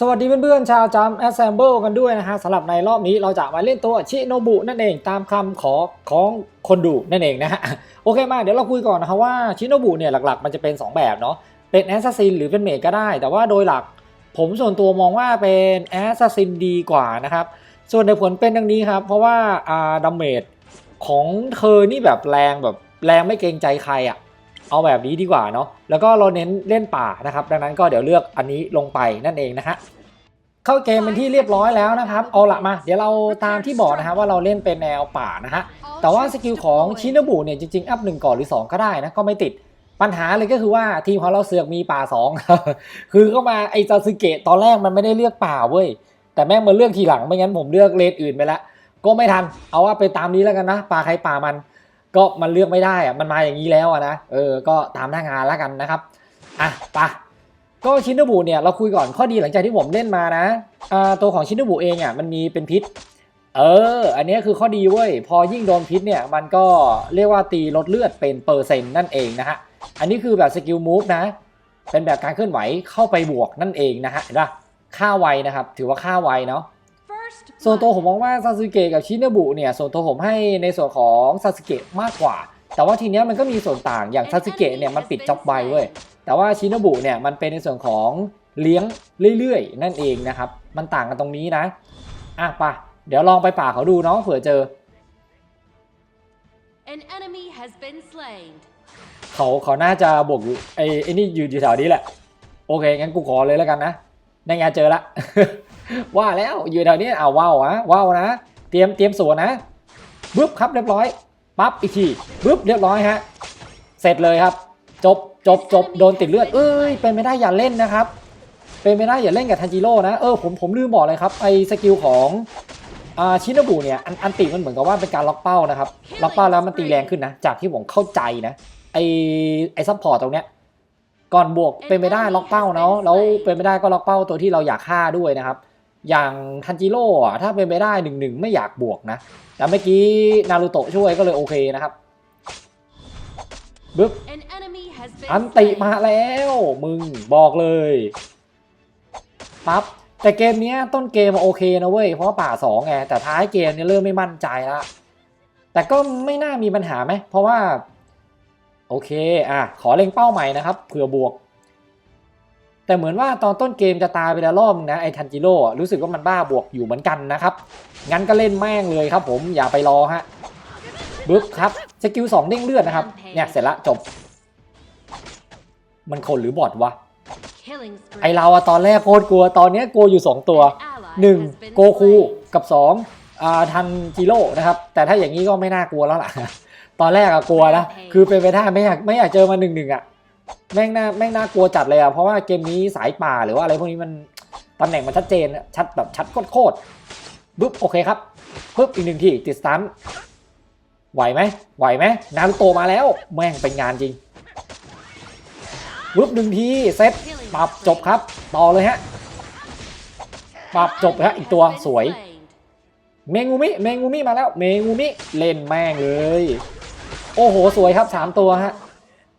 สวัสดีเพื่อนๆชาวจำ Assemble กันด้วยนะฮะสำหรับในรอบนี้เราจะมาเล่นตัวชิโนบุนั่นเองตามคำขอของคนดูนั่นเองนะฮะโอเคมาเดี๋ยวเราคุยก่อนนะครับว่าชิโนบุเนี่ยหลักๆ มันจะเป็น 2 แบบเนาะเป็นแอสซัสซินหรือเป็นเมก็ได้ แต่ว่าโดยหลักผมส่วนตัวมองว่าเป็นแอสซัสซินดีกว่านะครับส่วนในผลเป็นดังนี้ครับ เพราะว่าอาดัมเมจของเธอนี่แบบแรงแบบแรงไม่เกรงใจใครอะ่ะ เอาแบบนี้ดีกว่าเนาะแล้วก็เราเน้นเล่นป่านะครับ ดังนั้นก็เดี๋ยวเลือกอันนี้ลงไปนั่นเองนะฮะเข้าเกมเป็นที่เรียบร้อยแล้วนะครับ เอาละมา เดี๋ยวเราตามที่บอกนะครับว่าเราเล่นเป็นแนวป่านะฮะแต่ว่าสกิลของชินบุเนี่ยจริงๆอัพหนึ่งก่อนหรือ 2 ก็ได้นะก็ไม่ติดปัญหาเลยก็คือว่าทีมของเราเสือกมีป่า2ครับคือเข้ามาไอซาสึเกะตอนแรกมันไม่ได้เลือกป่าเว้ยแต่แม่งมาเลือกทีหลังไม่งั้นผมเลือกเลนอื่นไปละก็ไม่ทัน เอาว่าไปตามนี้แล้วกันนะป่าใครป่ามัน ก็มันเลือกไม่ได้อะมันมาอย่างนี้แล้วนะเออก็ตามหน้างานแล้วกันนะครับอะปะก็ชินโนบุเนี่ยเราคุยก่อนข้อดีหลังจากที่ผมเล่นมานะอ่าตัวของชินโนบุเองอะมันมีเป็นพิษ เออ อันนี้คือข้อดีเว้ย พอยิ่งโดนพิษเนี่ยมันก็เรียกว่าตีลดเลือดเป็นเปอร์เซ็นต์นั่นเองนะฮะ อันนี้คือแบบสกิลมูฟนะ เป็นแบบการเคลื่อนไหวเข้าไปบวกนั่นเองนะฮะเห็นปะค่าไวนะครับ ถือว่าค่าไวเนาะ ส่วนตัวผมมองว่าซาสึเกะกับชิน o บุเนี่ยส่วนตัวผมให้ในส่วนของซาสึเกะมากกว่า แต่ว่าทีเนี้ยมันก็มีส่วนต่างอย่างซาสึเกะเนี่ยมันปิดจ็อบไวเว้ยแต่ว่าชิน o บุเนี่ยมันเป็นในส่วนของเลี้ยงเรื่อยๆ นั่นเองนะครับ มันต่างกันตรงนี้นะ อะไปะเดี๋ยวลองไปป่าเขาดูเนาะเผื่อเจอ An enemy has been slain. เขาเขาน่าจะบวกอยู่ไอ้ไอ้นี่อยู่อยู่แถวนี้แหละ โอเค งั้นกูขอเลยแล้วกันนะ ได้ไงเจอละ ว่าแล้วอยู่แถวนี้เอาว้าวนะว้าวนะ เตรียมเตรียมสวนนะบึ๊บครับเรียบร้อยปั๊บอีกทีบึ๊บเรียบร้อยฮะเสร็จเลยครับ จบจบจบโดนติดเลือดเอ้ยเป็นไม่ได้อย่าเล่นนะครับ เป็นไม่ได้อย่าเล่นกับทันจิโร่นะเออผมผมลืมบอกเลยครับไอสกิลของอ่าชินบุเนี่ยอันอันติมันเหมือนกับว่าเป็นการล็อกเป้านะครับล็อกเป้าแล้วมันตีแรงขึ้นนะ จากที่ผมเข้าใจนะไอไอซัพพอร์ตตรงเนี้ย ก่อนบวกเป็นไม่ได้ล็อกเป้าเนาะแล้วเป็นไม่ได้ก็ล็อกเป้าตัวที่เราอยากฆ่าด้วยนะครับ อย่างทันจิโร่อะถ้าเป็นไปได้หนึ่งหนึ่งไม่อยากบวกนะแต่เมื่อกี้นารูโตะช่วยก็เลยโอเคนะครับบึ๊บ An enemy has been อันติ slain. มาแล้วมึงบอกเลยปั๊บแต่เกมเนี้ยต้นเกมโอเคนะเว้ยเพราะว่าป่าสองไงแต่ท้ายเกมเนี่ยเริ่มไม่มั่นใจละแต่ก็ไม่น่ามีปัญหาไหมเพราะว่า โอเคอะขอเล็งเป้าใหม่นะครับเผื่อบวก แต่เหมือนว่าตอนต้นเกมจะตายไปแล้วรอบนะไอ้ทันจิโร่รู้สึกว่ามันบ้าบวกอยู่เหมือนกันนะครับ งั้นก็เล่นแม่งเลยครับ ผมอย่าไปรอฮะบึ๊บครับสกิลสองเด้งเลือดนะครับเนี่ยเสร็จละจบ มันคนหรือบอทวะไอเราอะตอนแรกโคตรกลัวตอนเนี้ยกลัวอยู่ 2 ตัว 1 โกคูกับ2อ่าทันจิโร่นะครับ แต่ถ้าอย่างนี้ก็ไม่น่ากลัวแล้วล่ะ ตอนแรกอะกลัวนะ คือเป็นไปได้ไม่อยากไม่อยากเจอมาหนึ่งหนึ่งอะแม่งน่าแม่งน่ากลัวจัดเลยอะเพราะว่าเกมนี้สายป่าหรือว่าอะไรพวกนี้มันตำแหน่งมันชัดเจนอะชัดแบบชัดโคตรๆบึ๊บโอเคครับปึ๊บอีกหนึ่งทีติดสตันไหวไหมไหวไหมนารุโตะมาแล้ว แม่งเป็นงานจริงบึ๊บหนึ่งทีเซต Killing ปรับจบครับ ต่อเลยฮะปรับจบฮะอีกตัว has been สวย slain. เมงูมิเมงูมิมาแล้ว เมงูมิเล่นแม่งเลย โอ้โห สวยครับสามตัวฮะ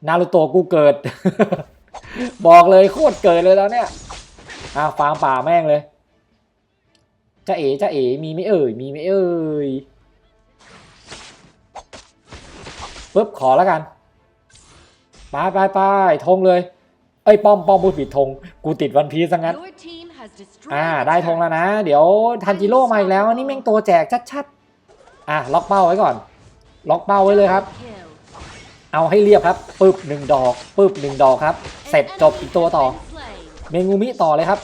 นารูโตะกูเกิด บอกเลยโคตรเกิดเลยแล้วเนี่ยอะฟาร์มป่าแม่งเลยจะเอ๋จะเอ๋มีไหม่เอ่ย มีไหม่เอ่ยปุ๊บขอแล้วกันไปไปไปธงเลย เอ้ยป้อมป้อมพูดผิดธงกูติดวันพีซซะงั้น Your team has destroyed อ่า a ได้ธง turret. แล้วนะ เดี๋ยวทันจิโร่มาอีกแล้วอันนี่แม่งตัวแจกชัดๆ อะ ล็อกเป้าไว้ก่อน ล็อกเป้าไว้เลยครับ เอาให้เรียบครับปึ๊บหนึ่งดอกปึ๊บหนึ่งดอกครับ เสร็จจบอีกตัวต่อ เมงูมิต่อเลยครับ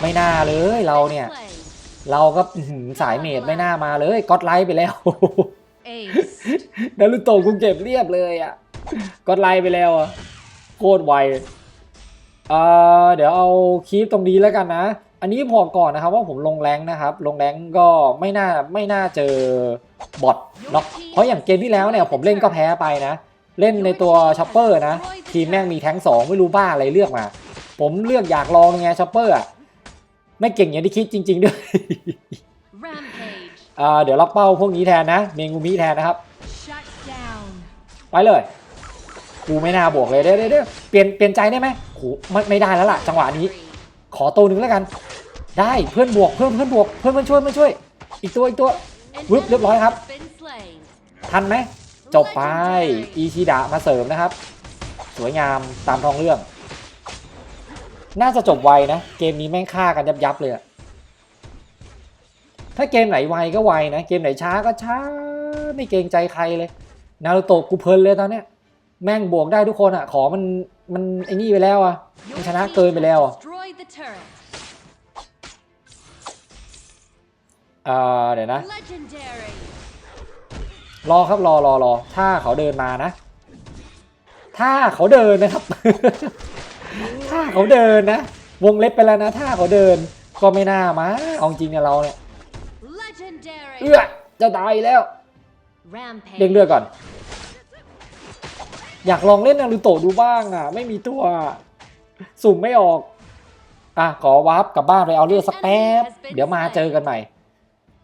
ไม่น่าเลยเราเนี่ย เราก็สายเมดไม่น่ามาเลยก็อดไลท์ไปแล้ว Ace. นารุโตะกูเก็บเรียบเลยอะก็อดไลท์ไปแล้วอะโคตรไวเอ่อเดี๋ยวเอาคลิปตรงนี้แล้วกันนะ อันนี้พอก่อนนะครับว่าผมลงแรงนะครับ ลงแรงก็ไม่น่าไม่น่าเจอบอทเนาะเพราะอย่างเกมที่แล้วเนี่ยผมเล่นก็แพ้ไปนะ เล่นในตัวช็อปเปอร์นะ ทีมแม่งมีแท้งสองไม่รู้บ้าอะไรเลือกมา ผมเลือกอยากลองไงช็อปเปอร์ไม่เก่งอย่างที่คิดจริง ๆ ด้วยเดี๋ยวล็อกเป้าพวกนี้แทนนะ เมงูมิแทนนะครับ ไปเลย กูไม่น่าบวกเลยเด้เด้เด้เปลี่ยนเปลี่ยนใจได้ไหมโหไม่ไม่ได้แล้วล่ะ จังหวะนี้ ขอตัวหนึ่งแล้วกัน ได้เพื่อนบวกเพื่อนเพื่อนบวกเพื่อนเพื่อนช่วยเพื่อนช่วย อีกตัวอีกตัว An Whoop, enemy liệp has been slain. ทันไหมจบไปอีชิดะมาเสริมนะครับ สวยงามตามท้องเรื่อง น่าจะจบไวนะ เกมนี้แม่งฆ่ากันยับยับๆเลยอะถ้าเกมไหนไวก็ไวนะ เกมไหนช้าก็ช้า ไม่เกรงใจใครเลย นารูโตะกูเพลินเลยตอนเนี้ย แม่งบวกได้ทุกคนอะขอมันมันไอ้นี่ไปแล้วอะ Your มันชนะ team เกินไปแล้ว has อะ destroyed the turret. เอ่อเดี๋ยวนะ Legendary. รอครับรอรอรอถ้าเขาเดินมานะ ถ้าเขาเดินนะครับ ถ้าเขาเดินนะ วงเล็บไปแล้วนะ ถ้าเขาเดินก็ไม่น่ามาเอาจริงเนี่ยเราเนี่ย Legendary. เอื้อจะตายแล้ว Rampage. เด้งเลือดก่อน อยากลองเล่นนารูโตะดูบ้างอะ ไม่มีตัว สุ่มไม่ออก อะขอวาร์ปกลับบ้านไปเอาเลือดสักแป๊บ เดี๋ยวมาเจอกันใหม่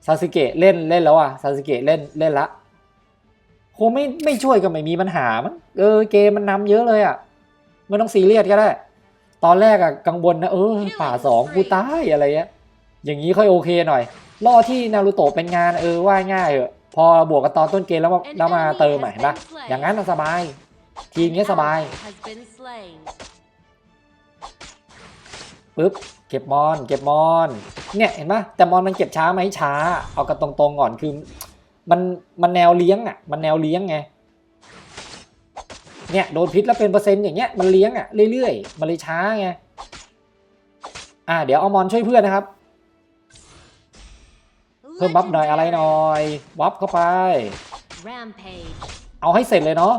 ซาสึเกะเล่นเล่นแล้วอะซาสึเกะเล่นเล่นละคงไม่ไม่ช่วยก็ไม่มีปัญหามั้งเออเกมมันนำเยอะเลยอะไม่ต้องซีเรียสก็ได้ ตอนแรกอะกังวลนะเออป่าสองกูตายอะไรเงี้ยอย่างนี้ค่อยโอเคหน่อยล่อที่นารูโตะเป็นงานเออว่าง่ายเหอะพอบวกกันตอนต้นเกมแล้วมาแล้วมาเติมอะเห็นปะอย่างนั้นน่ะสบาย ทีม An เนี้ยสบาย ปุ๊บเก็บมอน เก็บมอนเนี่ยเห็นปะแต่มอนมันเก็บช้าไหมช้า เอากันตรงๆก่อนคือมันมันแนวเลี้ยงอะมันแนวเลี้ยงไงเนี่ยโดนพิษแล้วเป็นเปอร์เซ็นต์อย่างเงี้ยมันเลี้ยงอะเรื่อยๆมันเลยช้าไงอ่าเดี๋ยวเอามอนช่วยเพื่อนนะครับ เพิ่มบัฟหน่อยอะไรหน่อยวับเข้าไป Rampage. เอาให้เสร็จเลยเนาะ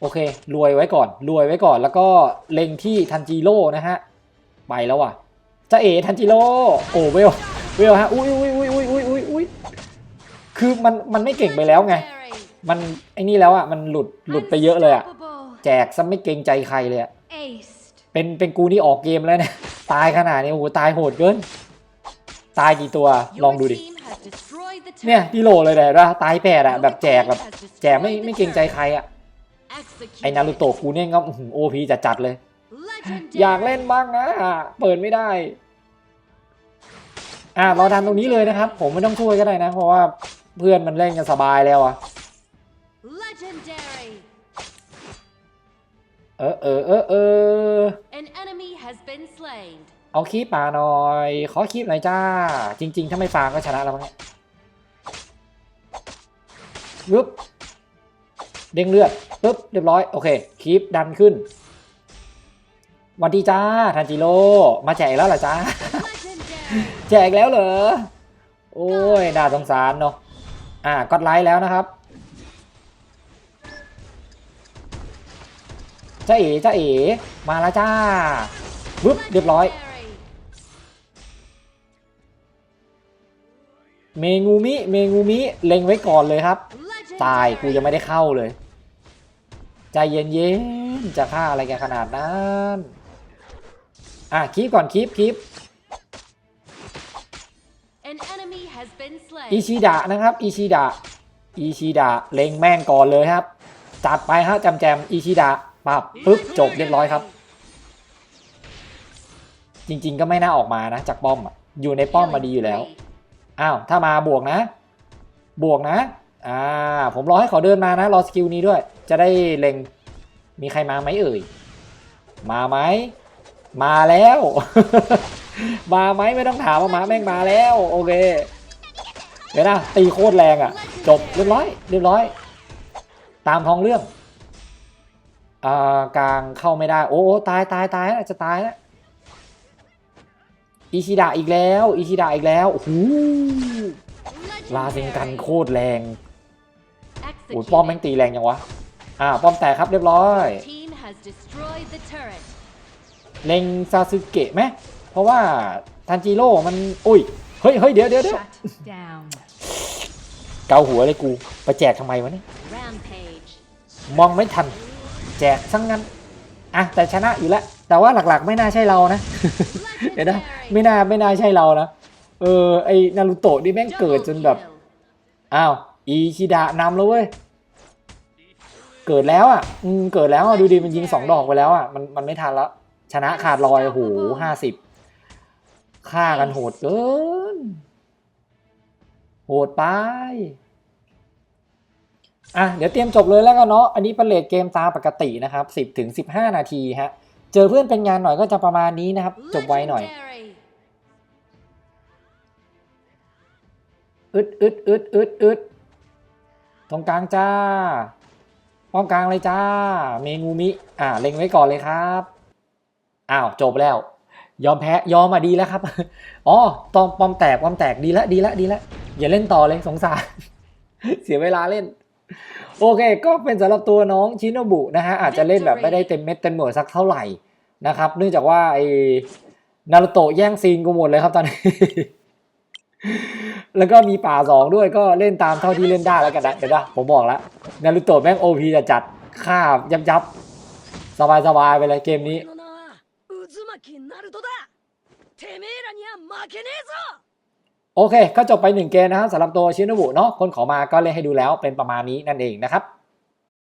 โอเค รวยไว้ก่อน รวยไว้ก่อนแล้วก็เล็งที่ทันจิโร่นะฮะ ไปแล้วอะจะเอทันจิโร่โอ้เวลเวลฮะ อุ้ยอุ้ยอุ้ยอุ้ยอุ้ยอุ้ยอุ้ยคือมันมันไม่เก่งไปแล้วไง มันไอ้นี่แล้วอะ มันหลุดหลุดไปเยอะเลยอะ แจกซะไม่เกรงใจใครเลยอะ เป็นเป็นกูนี่ออกเกมแล้วเนี่ย ตายขนาดนี้โอ้โหตายโหดเกิน ตายกี่ตัว ลองดูดิ เนี่ย turret. ที่โลเลยแหละว่าตายแปดอะแบบแจกแบบแจกไม่ไม่เกรงใจใครอะ ไอ้นารูโตะ Executed. กูเนี่ยก็โอพีจัดจัดๆเลย Legendary. อยากเล่นบ้างนะ เปิดไม่ได้ อะรอดันตรงนี้เลยนะครับ ผมไม่ต้องช่วยก็ได้นะ เพราะว่าเพื่อนมันเล่นกันสบายแล้วอะ Legendary. เออเออเออเออ An enemy has been slain. เอาคีบมาหน่อย ขอคีบหน่อยจ้า จริง ๆ ถ้าไม่ฟาร์มก็ชนะแล้วมั้งเนี่ยปึ๊บ เด้งเลือดปึ๊บเรียบร้อย โอเคคีบดันขึ้นวันดีจ้าทันจิโร่มาแจกแล้วเหรอจ้าแจกแล้วเหรอ โอ้ยน่าสงสารเนาะอะกดไลค์แล้วนะครับจ้าเอ๋จ้าเอ๋มาแล้วจ้าปึ๊บเรียบร้อย เมงูมิเมงูมิเล็งไว้ก่อนเลยครับ ตายกูยัง Legendary. ไม่ได้เข้าเลย ใจเย็นๆจะฆ่าอะไรกันขนาดนั้นอะคลิปก่อนคลิปคลิป An enemy has been slain. อิชิดะนะครับอิชิดะอิชิดะเล็งแม่งก่อนเลยครับ จัดไปฮะจำแจมอิชิดะปับปึ๊บจบเรียบร้อยครับ จริงๆก็ไม่น่าออกมานะจากป้อมอะอยู่ในป้อมมาดีอยู่แล้วอ้าวถ้ามาบวกนะ บวกนะ อ่า ผมรอให้เขาเดินมานะ รอสกิลนี้ด้วย จะได้เล็ง มีใครมาไหมเอ่ย มาไหม มาแล้ว มาไหมไม่ต้องถามว่ามาแม่งมาแล้ว โอเค เดี๋ยวนะ ตีโคตรแรงอะ จบเรียบร้อย เรียบร้อย ตามท้องเรื่องอ่ากลางเข้าไม่ได้โอ้โอ้ตายตายตายจะตายแล้วอิชิดะอีกแล้ว อิชิดะอีกแล้วโอ้โหลาเซนกันโคตรแรง โอ้ยป้อมแม่งตีแรงยังวะ อ่า ป้อมแตกครับเรียบร้อย Team has destroyed the turret. เล็งซาสึเกะไหม เพราะว่าทันจิโร่มัน อุ้ย เฮ้ยเฮ้ยเดี๋ยวเดี๋ยวเดี๋ยว Shut down. เกาหัวเลยกู ไปแจกทำไมวะเนี่ย Rampage. มองไม่ทัน แจกทั้งนั้น อะ แต่ชนะอยู่แล้ว แต่ว่าหลักๆ ไม่น่าใช่เรานะ เดี๋ยวนะ ไม่น่าไม่น่าใช่เรานะ เออ ไอนารูโตะนี่แม่งเกิดจนแบบ Double kill. อ้าว อีชิดะนำแล้วเว้ย เกิดแล้วอะ อืม เกิดแล้วอะ ดูดิมันยิงสองดอกไปแล้วอะ มันมันไม่ทันแล้ว ชนะขาดลอยโอ้โหห้าสิบฆ่ากันโหดเกิน โหดไป อะ เดี๋ยวเตรียมจบเลยแล้วกันเนาะ อันนี้เป็นเลทเกมตามปกตินะครับ10ถึง15นาทีฮะ เจอเพื่อนเป็นงานหน่อยก็จะประมาณนี้นะครับ จบไวหน่อยอึดอึดอึดอึดอึด ตรงกลางจ้า ป้อมกลางเลยจ้า เมงูมิ อ่าเล็งไว้ก่อนเลยครับ อ้าวจบแล้ว ยอมแพ้ยอมมาดีแล้วครับ อ๋อตอมป้อมแตกป้อมแตกดีแล้วดีแล้วดีแล้วอย่าเล่นต่อเลยสงสาร เสียเวลาเล่น โอเค ก็เป็นสำหรับตัวน้องชิโนบุนะฮะอาจจะเล่นแบบไม่ได้เต็มเม็ดเต็มหน่วยสักเท่าไหร่นะครับ เนื่องจากว่าไอ้นารุโตะแย่งซีนกูหมดเลยครับตอนนี้ แล้วก็มีป่าสองด้วยก็เล่นตามเท่าที่เล่นได้แล้วกันนะเห็นปะผมบอกแล้วนารุโตะแม่งโอพีจะจัดข้าบยับยับสบายสบายไปเลยเกมนี้โอเค ก็จบไปหนึ่งเกมนะครับสำหรับตัวชิโนบุเนาะคนขอมาก็เล่นให้ดูแล้วเป็นประมาณนี้นั่นเองนะครับ